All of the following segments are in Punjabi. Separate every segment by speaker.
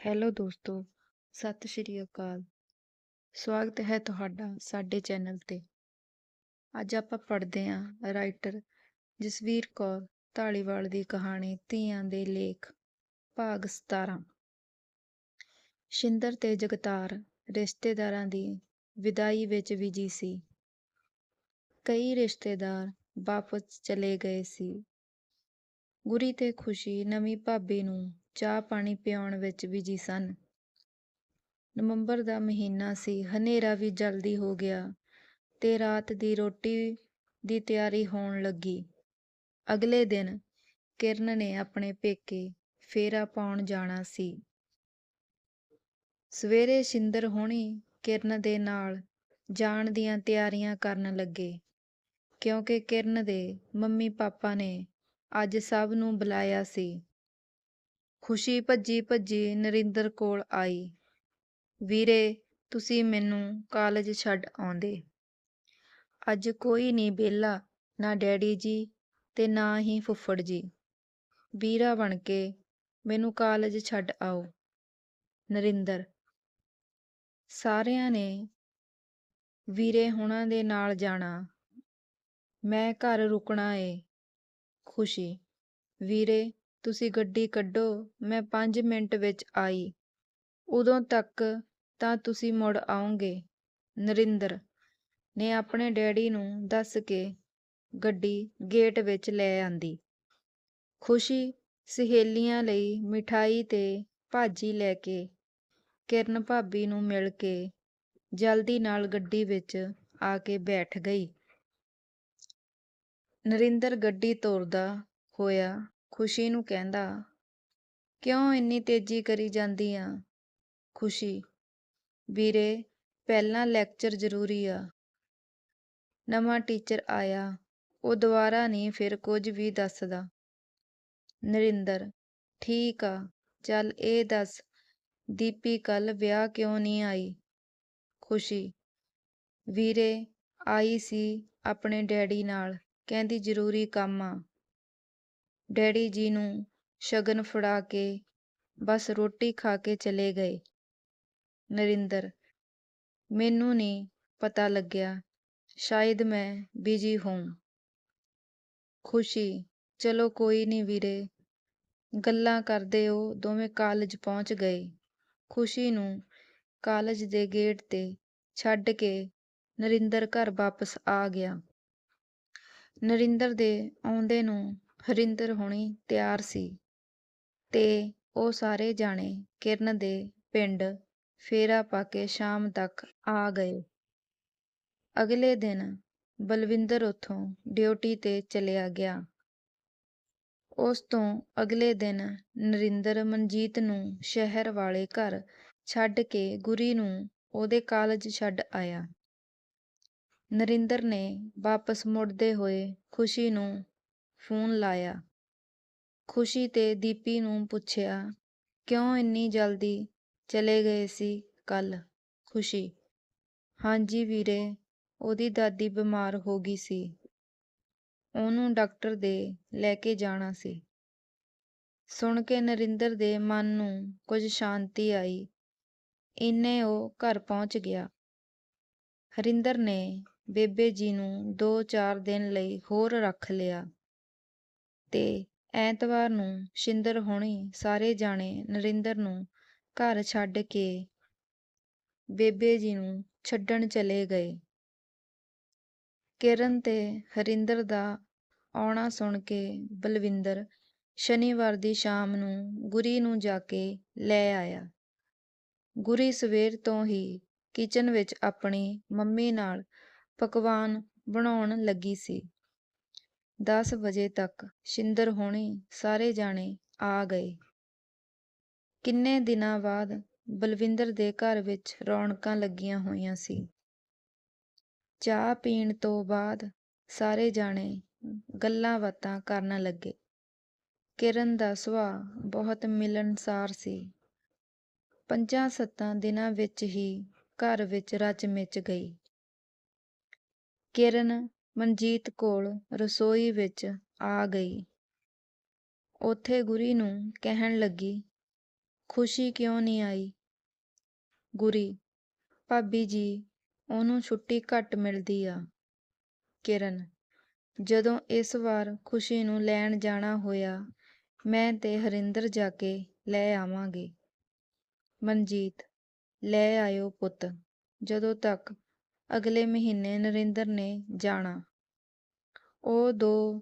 Speaker 1: ਹੈਲੋ ਦੋਸਤੋ, ਸਤਿ ਸ਼੍ਰੀ ਅਕਾਲ। ਸਵਾਗਤ ਹੈ ਤੁਹਾਡਾ ਸਾਡੇ ਚੈਨਲ ਤੇ। ਅੱਜ ਆਪਾਂ ਪੜ੍ਹਦੇ ਹਾਂ ਰਾਈਟਰ ਜਸਵੀਰ ਕੌਰ ਢਾਲੀਵਾਲ ਦੀ ਕਹਾਣੀ ਧੀਆਂ ਦੇ ਲੇਖ, ਭਾਗ 17 ਸ਼ਿੰਦਰ ਤੇ ਜਗਤਾਰ ਰਿਸ਼ਤੇਦਾਰਾਂ ਦੀ ਵਿਦਾਈ ਵਿੱਚ ਵਿਜੀ ਸੀ। ਕਈ ਰਿਸ਼ਤੇਦਾਰ ਵਾਪਸ ਚਲੇ ਗਏ ਸੀ। ਗੁਰੀ ਤੇ ਖੁਸ਼ੀ ਨਵੀਂ ਭਾਬੀ ਨੂੰ ਚਾਹ ਪਾਣੀ ਪਿਆਉਣ ਵਿੱਚ ਬਿਜ਼ੀ ਸਨ। ਨਵੰਬਰ ਦਾ ਮਹੀਨਾ ਸੀ, ਹਨੇਰਾ ਵੀ ਜਲਦੀ ਹੋ ਗਿਆ ਤੇ ਰਾਤ ਦੀ ਰੋਟੀ ਦੀ ਤਿਆਰੀ ਹੋਣ ਲੱਗੀ। ਅਗਲੇ ਦਿਨ ਕਿਰਨ ਨੇ ਆਪਣੇ ਪੇਕੇ ਫੇਰਾ ਪਾਉਣ ਜਾਣਾ ਸੀ। ਸਵੇਰੇ ਸ਼ਿੰਦਰ ਹੋਣੀ ਕਿਰਨ ਦੇ ਨਾਲ ਜਾਣ ਦੀਆਂ ਤਿਆਰੀਆਂ ਕਰਨ ਲੱਗੇ, ਕਿਉਂਕਿ ਕਿਰਨ ਦੇ ਮੰਮੀ ਪਾਪਾ ਨੇ ਅੱਜ ਸਭ ਨੂੰ ਬੁਲਾਇਆ ਸੀ। ਖੁਸ਼ੀ ਭੱਜੀ ਭੱਜੀ ਨਰਿੰਦਰ ਕੋਲ ਆਈ। ਵੀਰੇ, ਤੁਸੀਂ ਮੈਨੂੰ ਕਾਲਜ ਛੱਡ ਆਉਂਦੇ। ਅੱਜ ਕੋਈ ਨਹੀਂ ਵਿਹਲਾ, ਨਾ ਡੈਡੀ ਜੀ ਤੇ ਨਾ ਹੀ ਫੁੱਫੜ ਜੀ। ਵੀਰਾ ਬਣ ਕੇ ਮੈਨੂੰ ਕਾਲਜ ਛੱਡ ਆਓ। ਨਰਿੰਦਰ। ਸਾਰਿਆਂ ਨੇ ਵੀਰੇ ਹੁਣਾਂ ਦੇ ਨਾਲ ਜਾਣਾ। ਮੈਂ ਘਰ ਰੁਕਣਾ ਏ। ਖੁਸ਼ੀ। ਵੀਰੇ ਤੁਸੀਂ ਗੱਡੀ ਕੱਢੋ, ਮੈਂ 5 ਮਿੰਟ ਵਿੱਚ ਆਈ। ਉਦੋਂ ਤੱਕ ਤਾਂ ਤੁਸੀਂ ਮੁੜ ਆਉਂਗੇ ਨਰਿੰਦਰ ਨੇ ਆਪਣੇ ਡੈਡੀ ਨੂੰ ਦੱਸ ਕੇ ਗੱਡੀ ਗੇਟ ਵਿੱਚ ਲੈ ਆਂਦੀ। ਖੁਸ਼ੀ ਸਹੇਲੀਆਂ ਲਈ ਮਿਠਾਈ ਤੇ ਭਾਜੀ ਲੈ ਕੇ, ਕਿਰਨ ਭਾਬੀ ਨੂੰ ਮਿਲ ਕੇ ਜਲਦੀ ਨਾਲ ਗੱਡੀ ਵਿੱਚ ਆ ਕੇ ਬੈਠ ਗਈ। ਨਰਿੰਦਰ ਗੱਡੀ ਤੋਰਦਾ ਹੋਇਆ ਖੁਸ਼ੀ ਨੂੰ ਕਹਿੰਦਾ, ਕਿਉਂ ਇੰਨੀ ਤੇਜ਼ੀ ਕਰੀ ਜਾਂਦੀ ਆ? ਖੁਸ਼ੀ, ਵੀਰੇ, ਪਹਿਲਾਂ ਲੈਕਚਰ ਜ਼ਰੂਰੀ ਆ। ਨਵਾਂ ਟੀਚਰ ਆਇਆ, ਉਹ ਦੁਬਾਰਾ ਨਹੀਂ ਫਿਰ ਕੁਝ ਵੀ ਦੱਸਦਾ। ਨਰਿੰਦਰ, ਠੀਕ ਆ, ਚੱਲ ਇਹ ਦੱਸ, ਦੀਪੀ ਕੱਲ ਵਿਆਹ ਕਿਉਂ ਨਹੀਂ ਆਈ? ਖੁਸ਼ੀ, ਵੀਰੇ, ਆਈ ਸੀ ਆਪਣੇ ਡੈਡੀ ਨਾਲ, ਕਹਿੰਦੀ ਜ਼ਰੂਰੀ ਕੰਮ ਆ। ਡੈਡੀ ਜੀ ਨੂੰ ਸ਼ਗਨ ਫੜਾ ਕੇ ਬਸ ਰੋਟੀ ਖਾ ਕੇ ਚਲੇ ਗਏ। ਨਰਿੰਦਰ, ਮੈਨੂੰ ਨਹੀਂ ਪਤਾ ਲੱਗਿਆ, ਸ਼ਾਇਦ ਮੈਂ ਬਿਜ਼ੀ ਹੋਂ ਖੁਸ਼ੀ, ਚਲੋ ਕੋਈ ਨਹੀਂ ਵੀਰੇ, ਗੱਲਾਂ ਕਰਦੇ ਉਹ ਦੋਵੇਂ ਕਾਲਜ ਪਹੁੰਚ ਗਏ। ਖੁਸ਼ੀ ਨੂੰ ਕਾਲਜ ਦੇ ਗੇਟ ਤੇ ਛੱਡ ਕੇ ਨਰਿੰਦਰ ਘਰ ਵਾਪਸ ਆ ਗਿਆ। ਨਰਿੰਦਰ ਦੇ ਆਉਂਦੇ ਨੂੰ ਹਰਿੰਦਰ ਹੋਣੀ ਤਿਆਰ ਸੀ ਤੇ ਉਹ ਸਾਰੇ ਜਾਣੇ ਕਿਰਨ ਦੇ ਪਿੰਡ ਫੇਰਾ ਪਾ ਕੇ ਸ਼ਾਮ ਤੱਕ ਆ ਗਏ। ਅਗਲੇ ਦਿਨ ਬਲਵਿੰਦਰ ਉੱਥੋਂ ਡਿਊਟੀ ਤੇ ਚਲਿਆ ਗਿਆ। ਉਸ ਤੋਂ ਅਗਲੇ ਦਿਨ ਨਰਿੰਦਰ ਮਨਜੀਤ ਨੂੰ ਸ਼ਹਿਰ ਵਾਲੇ ਘਰ ਛੱਡ ਕੇ ਗੁਰੀ ਨੂੰ ਉਹਦੇ ਕਾਲਜ ਛੱਡ ਆਇਆ। ਨਰਿੰਦਰ ਨੇ ਵਾਪਸ ਮੁੜਦੇ ਹੋਏ ਖੁਸ਼ੀ ਨੂੰ ਫੋਨ ਲਾਇਆ। ਖੁਸ਼ੀ ਤੇ ਦੀਪੀ ਨੂੰ ਪੁੱਛਿਆ, ਕਿਉਂ ਇੰਨੀ ਜਲਦੀ ਚਲੇ ਗਏ ਸੀ ਕੱਲ ਖੁਸ਼ੀ, ਹਾਂਜੀ ਵੀਰੇ, ਉਹਦੀ ਦਾਦੀ ਬਿਮਾਰ ਹੋ ਗਈ ਸੀ। ਉਹਨੂੰ ਡਾਕਟਰ ਦੇ ਲੈ ਕੇ ਜਾਣਾ ਸੀ। ਸੁਣ ਕੇ ਨਰਿੰਦਰ ਦੇ ਮਨ ਨੂੰ ਕੁਝ ਸ਼ਾਂਤੀ ਆਈ। ਇੰਨੇ ਉਹ ਘਰ ਪਹੁੰਚ ਗਿਆ। ਹਰਿੰਦਰ ਨੇ ਬੇਬੇ ਜੀ ਨੂੰ ਦੋ ਚਾਰ ਦਿਨ ਲਈ ਹੋਰ ਰੱਖ ਲਿਆ। ਤੇ ਐਤਵਾਰ ਨੂੰ ਸ਼ਿੰਦਰ ਹੋਣੀ ਸਾਰੇ ਜਾਣੇ ਨਰਿੰਦਰ ਨੂੰ ਘਰ ਛੱਡ ਕੇ ਬੇਬੇ ਜੀ ਨੂੰ ਛੱਡਣ ਚਲੇ ਗਏ। ਕਿਰਨ ਤੇ ਹਰਿੰਦਰ ਦਾ ਆਉਣਾ ਸੁਣ ਕੇ ਬਲਵਿੰਦਰ ਸ਼ਨੀਵਾਰ ਦੀ ਸ਼ਾਮ ਨੂੰ ਗੁਰੀ ਨੂੰ ਜਾ ਕੇ ਲੈ ਆਇਆ। ਗੁਰੀ ਸਵੇਰ ਤੋਂ ਹੀ ਕਿਚਨ ਵਿੱਚ ਆਪਣੀ ਮੰਮੀ ਨਾਲ ਪਕਵਾਨ ਬਣਾਉਣ ਲੱਗੀ ਸੀ। 10 ਵਜੇ ਤੱਕ ਸ਼ਿੰਦਰ ਹੋਣੀ ਸਾਰੇ ਜਾਣੇ ਆ ਗਏ। ਕਿੰਨੇ ਦਿਨਾਂ ਬਾਅਦ ਬਲਵਿੰਦਰ ਦੇ ਘਰ ਵਿੱਚ ਰੌਣਕਾਂ ਲੱਗੀਆਂ ਹੋਈਆਂ ਸੀ। ਚਾਹ ਪੀਣ ਤੋਂ ਬਾਅਦ ਸਾਰੇ ਜਾਣੇ ਗੱਲਾਂ ਬਾਤਾਂ ਕਰਨ ਲੱਗੇ। ਕਿਰਨ ਦਾ ਸੁਭਾਅ ਬਹੁਤ ਮਿਲਣਸਾਰ ਸੀ। ਪੰਜਾਂ ਸੱਤਾਂ ਦਿਨਾਂ ਵਿੱਚ ਹੀ ਘਰ ਵਿੱਚ ਰਚ ਮਿਚ ਗਈ। ਕਿਰਨ ਮਨਜੀਤ ਕੋਲ ਰਸੋਈ ਵਿੱਚ ਆ ਗਈ। ਉੱਥੇ ਗੁਰੀ ਨੂੰ ਕਹਿਣ ਲੱਗੀ, ਖੁਸ਼ੀ ਕਿਉਂ ਨਹੀਂ ਆਈ? ਗੁਰੀ, ਭਾਬੀ ਜੀ, ਉਹਨੂੰ ਛੁੱਟੀ ਘੱਟ ਮਿਲਦੀ ਆ। ਕਿਰਨ, ਜਦੋਂ ਇਸ ਵਾਰ ਖੁਸ਼ੀ ਨੂੰ ਲੈਣ ਜਾਣਾ ਹੋਇਆ, ਮੈਂ ਤੇ ਹਰਿੰਦਰ ਜਾ ਕੇ ਲੈ ਆਵਾਂਗੇ। ਮਨਜੀਤ, ਲੈ ਆਇਓ ਪੁੱਤ, ਜਦੋਂ ਤੱਕ ਅਗਲੇ ਮਹੀਨੇ ਨਰਿੰਦਰ ਨੇ ਜਾਣਾ। ਉਹ ਦੋ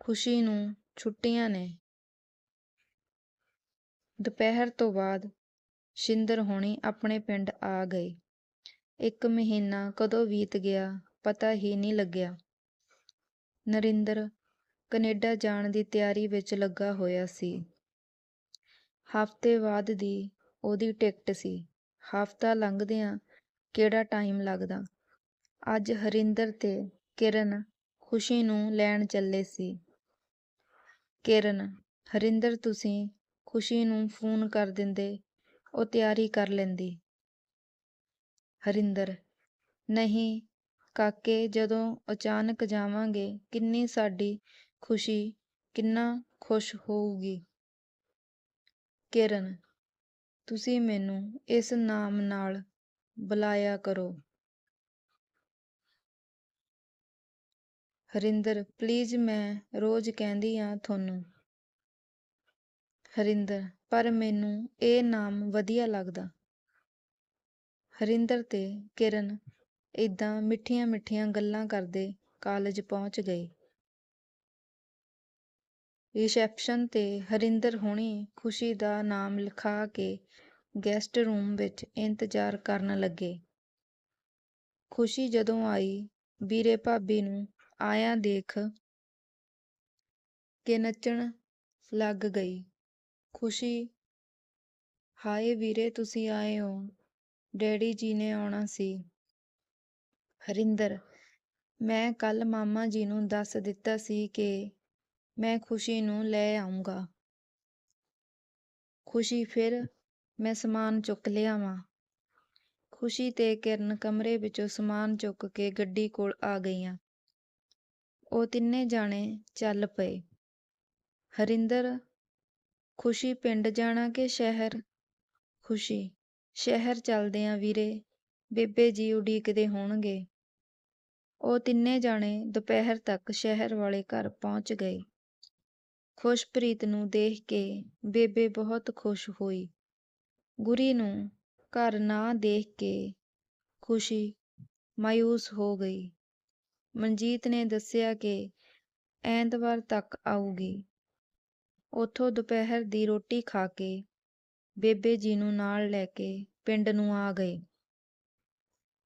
Speaker 1: ਖੁਸ਼ੀ ਨੂੰ ਛੁੱਟੀਆਂ ਨੇ। ਦੁਪਹਿਰ ਤੋਂ ਬਾਅਦ ਸ਼ਿੰਦਰ ਹੋਣੀ ਆਪਣੇ ਪਿੰਡ ਆ ਗਏ ਇੱਕ ਮਹੀਨਾ ਕਦੋਂ ਬੀਤ ਗਿਆ ਪਤਾ ਹੀ ਨਹੀਂ ਲੱਗਿਆ। ਨਰਿੰਦਰ ਕੈਨੇਡਾ ਜਾਣ ਦੀ ਤਿਆਰੀ ਵਿੱਚ ਲੱਗਾ ਹੋਇਆ ਸੀ। ਹਫ਼ਤੇ ਬਾਅਦ ਦੀ ਉਹਦੀ ਟਿਕਟ ਸੀ। ਹਫ਼ਤਾ ਲੰਘਦਿਆਂ ਕਿਹੜਾ ਟਾਈਮ ਲੱਗਦਾ? ਅੱਜ ਹਰਿੰਦਰ ਤੇ ਕਿਰਨ ਖੁਸ਼ੀ ਨੂੰ ਲੈਣ ਚੱਲੇ ਸੀ। ਕਿਰਨ, ਹਰਿੰਦਰ ਤੁਸੀਂ ਖੁਸ਼ੀ ਨੂੰ ਫੋਨ ਕਰ ਦਿੰਦੇ, ਉਹ ਤਿਆਰੀ ਕਰ ਲੈਂਦੀ। ਹਰਿੰਦਰ, ਨਹੀਂ, ਕਾਕੇ ਜਦੋਂ ਅਚਾਨਕ ਜਾਵਾਂਗੇ, ਕਿੰਨੀ ਸਾਡੀ ਖੁਸ਼ੀ, ਕਿੰਨਾ ਖੁਸ਼ ਹੋਊਗੀ। ਕਿਰਨ, ਤੁਸੀਂ ਮੈਨੂੰ ਇਸ ਨਾਮ ਨਾਲ ਬੁਲਾਇਆ ਕਰੋ। ਹਰਿੰਦਰ ਪਲੀਜ਼ ਮੈਂ ਰੋਜ਼ ਕਹਿੰਦੀ ਆ ਤੁਹਾਨੂੰ। ਹਰਿੰਦਰ, ਪਰ ਮੈਨੂੰ ਇਹ ਨਾਮ ਵਧੀਆ ਲੱਗਦਾ। ਹਰਿੰਦਰ ਤੇ ਕਿਰਨ ਇਦਾਂ ਮਿੱਠੀਆਂ ਮਿੱਠੀਆਂ ਗੱਲਾਂ ਕਰਦੇ ਕਾਲਜ ਪਹੁੰਚ ਗਏ। ਰਿਸੈਪਸ਼ਨ ਤੇ ਹਰਿੰਦਰ ਹੁਣੀ ਖੁਸ਼ੀ ਦਾ ਨਾਮ ਲਿਖਾ ਕੇ ਗੈਸਟ ਰੂਮ ਵਿੱਚ ਇੰਤਜ਼ਾਰ ਕਰਨ ਲੱਗੇ। ਖੁਸ਼ੀ ਜਦੋਂ ਆਈ, ਵੀਰੇ ਭਾਬੀ ਨੂੰ ਆਇਆ ਦੇਖ ਕੇ ਨੱਚਣ ਲੱਗ ਗਈ। ਖੁਸ਼ੀ, ਹਾਏ ਵੀਰੇ ਤੁਸੀਂ ਆਏ ਹੋ। ਡੈਡੀ ਜੀ ਨੇ ਆਉਣਾ ਸੀ। ਹਰਿੰਦਰ, ਮੈਂ ਕੱਲ ਮਾਮਾ ਜੀ ਨੂੰ ਦੱਸ ਦਿੱਤਾ ਸੀ ਕਿ ਮੈਂ ਖੁਸ਼ੀ ਨੂੰ ਲੈ ਆਉਂਗਾ ਖੁਸ਼ੀ ਫਿਰ ਮੈਂ ਸਮਾਨ ਚੁੱਕ ਲਿਆਵਾਂ। ਖੁਸ਼ੀ ਤੇ ਕਿਰਨ ਕਮਰੇ ਵਿੱਚੋਂ ਸਮਾਨ ਚੁੱਕ ਕੇ ਗੱਡੀ ਕੋਲ ਆ ਗਈਆਂ। ਉਹ ਤਿੰਨੇ ਜਾਣੇ ਚੱਲ ਪਏ। ਹਰਿੰਦਰ, ਖੁਸ਼ੀ ਪਿੰਡ ਜਾਣਾ ਕਿ ਸ਼ਹਿਰ? ਖੁਸ਼ੀ, ਸ਼ਹਿਰ ਚੱਲਦੇ ਆਂ ਵੀਰੇ, ਬੇਬੇ ਜੀ ਉਡੀਕਦੇ ਹੋਣਗੇ। ਉਹ ਤਿੰਨੇ ਜਾਣੇ ਦੁਪਹਿਰ ਤੱਕ ਸ਼ਹਿਰ ਵਾਲੇ ਘਰ ਪਹੁੰਚ ਗਏ। ਖੁਸ਼ਪ੍ਰੀਤ ਨੂੰ ਦੇਖ ਕੇ ਬੇਬੇ ਬਹੁਤ ਖੁਸ਼ ਹੋਈ। ਗੁਰੀ ਨੂੰ ਘਰ ਨਾ ਦੇਖ ਕੇ ਖੁਸ਼ੀ ਮਾਇੂਸ ਹੋ ਗਈ। ਮਨਜੀਤ ਨੇ ਦੱਸਿਆ ਕਿ ਐਤਵਾਰ ਤੱਕ ਆਊਗੀ। ਉੱਥੋਂ ਦੁਪਹਿਰ ਦੀ ਰੋਟੀ ਖਾ ਕੇ ਬੇਬੇ ਜੀ ਨੂੰ ਨਾਲ ਲੈ ਕੇ ਪਿੰਡ ਨੂੰ ਆ ਗਏ।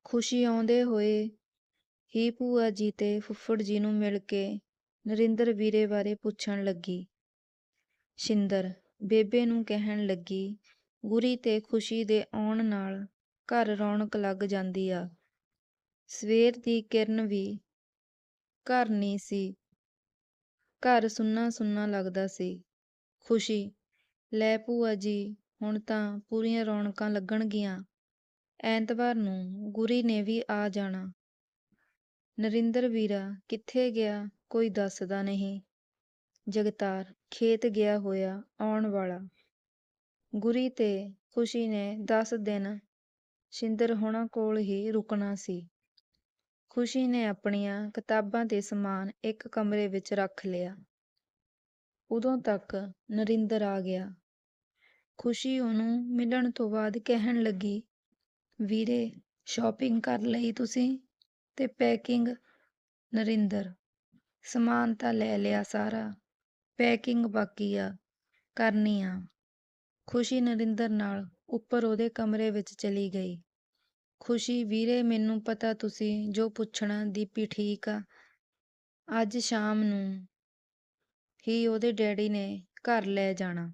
Speaker 1: ਖੁਸ਼ੀ ਆਉਂਦੇ ਹੋਏ ਹੀ ਭੂਆ ਜੀ ਤੇ ਫੁੱਫੜ ਜੀ ਨੂੰ ਮਿਲ ਕੇ ਨਰਿੰਦਰ ਵੀਰੇ ਬਾਰੇ ਪੁੱਛਣ ਲੱਗੀ। ਸ਼ਿੰਦਰ ਬੇਬੇ ਨੂੰ ਕਹਿਣ ਲੱਗੀ, ਗੁਰੀ ਤੇ ਖੁਸ਼ੀ ਦੇ ਆਉਣ ਨਾਲ ਘਰ ਰੌਣਕ ਲੱਗ ਜਾਂਦੀ ਆ। ਸਵੇਰ ਦੀ ਕਿਰਨ ਵੀ ਘਰ ਨਹੀਂ ਸੀ। ਘਰ ਸੁੰਨਾ ਸੁੰਨਾ ਲੱਗਦਾ ਸੀ। ਖੁਸ਼ੀ, ਲੈ ਭੂਆ ਜੀ, ਹੁਣ ਤਾਂ ਪੂਰੀਆਂ ਰੌਣਕਾਂ ਲੱਗਣਗੀਆਂ। ਐਤਵਾਰ ਨੂੰ ਗੁਰੀ ਨੇ ਵੀ ਆ ਜਾਣਾ। ਨਰਿੰਦਰ ਵੀਰਾ ਕਿੱਥੇ ਗਿਆ ਕੋਈ ਦੱਸਦਾ ਨਹੀਂ। ਜਗਤਾਰ ਖੇਤ ਗਿਆ ਹੋਇਆ ਆਉਣ ਵਾਲਾ। ਗੁਰੀ ਤੇ ਖੁਸ਼ੀ ਨੇ 10 ਦਿਨ ਸ਼ਿੰਦਰ ਹੋਣਾ ਕੋਲ ਹੀ ਰੁਕਣਾ ਸੀ। ਖੁਸ਼ੀ ਨੇ ਆਪਣੀਆਂ ਕਿਤਾਬਾਂ ਤੇ ਸਮਾਨ ਇੱਕ ਕਮਰੇ ਵਿੱਚ ਰੱਖ ਲਿਆ। ਉਦੋਂ ਤੱਕ ਨਰਿੰਦਰ ਆ ਗਿਆ। ਖੁਸ਼ੀ ਉਹਨੂੰ ਮਿਲਣ ਤੋਂ ਬਾਅਦ ਕਹਿਣ ਲੱਗੀ, ਵੀਰੇ, ਸ਼ਾਪਿੰਗ ਕਰ ਲਈ ਤੁਸੀਂ? ਤੇ ਪੈਕਿੰਗ, ਨਰਿੰਦਰ, ਸਮਾਨ ਤਾਂ ਲੈ ਲਿਆ ਸਾਰਾ, ਪੈਕਿੰਗ ਬਾਕੀ ਆ, ਕਰਨੀ ਆ। ਖੁਸ਼ੀ ਨਰਿੰਦਰ ਨਾਲ ਉੱਪਰ ਉਹਦੇ ਕਮਰੇ ਵਿੱਚ ਚਲੀ ਗਈ। ਖੁਸ਼ੀ ਵੀਰੇ, ਮੈਨੂੰ ਪਤਾ ਤੁਸੀਂ ਜੋ ਪੁੱਛਣਾ ਦੀਪੀ ਠੀਕ ਆ। ਅੱਜ ਸ਼ਾਮ ਨੂੰ ਹੀ ਉਹਦੇ ਡੈਡੀ ਨੇ ਘਰ ਲੈ ਜਾਣਾ।